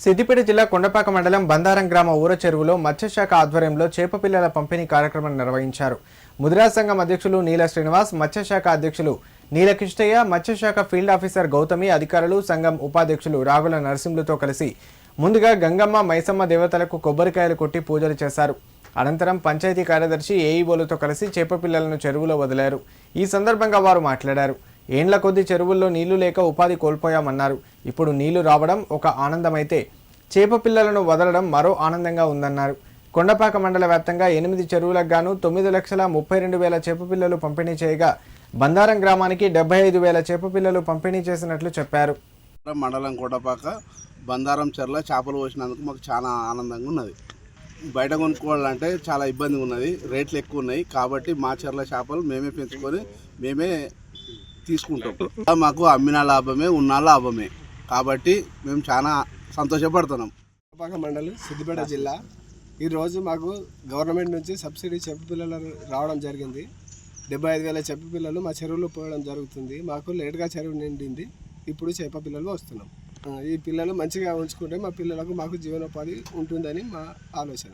సిద్దిపేట జిల్లా కొండపాక మండలం బందారం గ్రామ ఊర చెరువులో మత్స్యశాఖ ఆధ్వర్యంలో చేప పిల్లల పంపిణీ కార్యక్రమం నిర్వహించారు. ముద్రా సంఘం అధ్యక్షులు నీల శ్రీనివాస్ మత్స్యశాఖ అధ్యక్షులు నీలకిష్టయ్య మత్స్యశాఖ ఫీల్డ్ ఆఫీసర్ గౌతమి అధికారులు సంఘం ఉపాధ్యక్షులు రాగుల నరసింహులతో కలిసి ముందుగా గంగమ్మ మైసమ్మ దేవతలకు కొబ్బరికాయలు కొట్టి పూజలు చేశారు. అనంతరం పంచాయతీ కార్యదర్శి ఏఈఓలతో కలిసి చేప పిల్లలను చెరువులో వదిలారు. ఈ సందర్భంగా వారు మాట్లాడారు. ఏండ్ల కొద్ది చెరువుల్లో నీళ్ళు లేక ఉపాధి కోల్పోయామన్నారు. ఇప్పుడు నీళ్ళు రావడం ఒక ఆనందమైతే చేప పిల్లలను వదలడం మరో ఆనందంగా ఉందన్నారు. కొండపాక మండల వ్యాప్తంగా ఎనిమిది చెరువులకు గాను తొమ్మిది లక్షల ముప్పై రెండు వేల చేపపిల్లలు పంపిణీ చేయగా బందారం గ్రామానికి డెబ్బై ఐదు వేల చేపపిల్లలు పంపిణీ చేసినట్లు చెప్పారు. మండలం కొండపాక బందారం చెర్ల చేపలు పోసినందుకు మాకు చాలా ఆనందంగా ఉన్నది. బయట కొనుక్కోవాలంటే చాలా ఇబ్బందిగా ఉన్నది. రేట్లు ఎక్కువ ఉన్నాయి కాబట్టి మా చెర్ల చేపలు మేమే పెంచుకొని మేమే తీసుకుంటాం. మాకు అమ్మిన లాభమే ఉన్న లాభమే. కాబట్టి మేము చాలా సంతోషపడుతున్నాం. పాక మండలం సిద్దిపేట జిల్లా. ఈరోజు మాకు గవర్నమెంట్ నుంచి సబ్సిడీ చెప్పు పిల్లలు రావడం జరిగింది. డెబ్బై ఐదు వేల చెప్పు పిల్లలు మా చెరువులో పోయడం జరుగుతుంది. మాకు లేట్గా చెరువు నిండింది. ఇప్పుడు చేప పిల్లలు వస్తున్నాం. ఈ పిల్లలు మంచిగా ఉంచుకుంటే మా పిల్లలకు మాకు జీవనోపాధి ఉంటుందని మా ఆలోచన.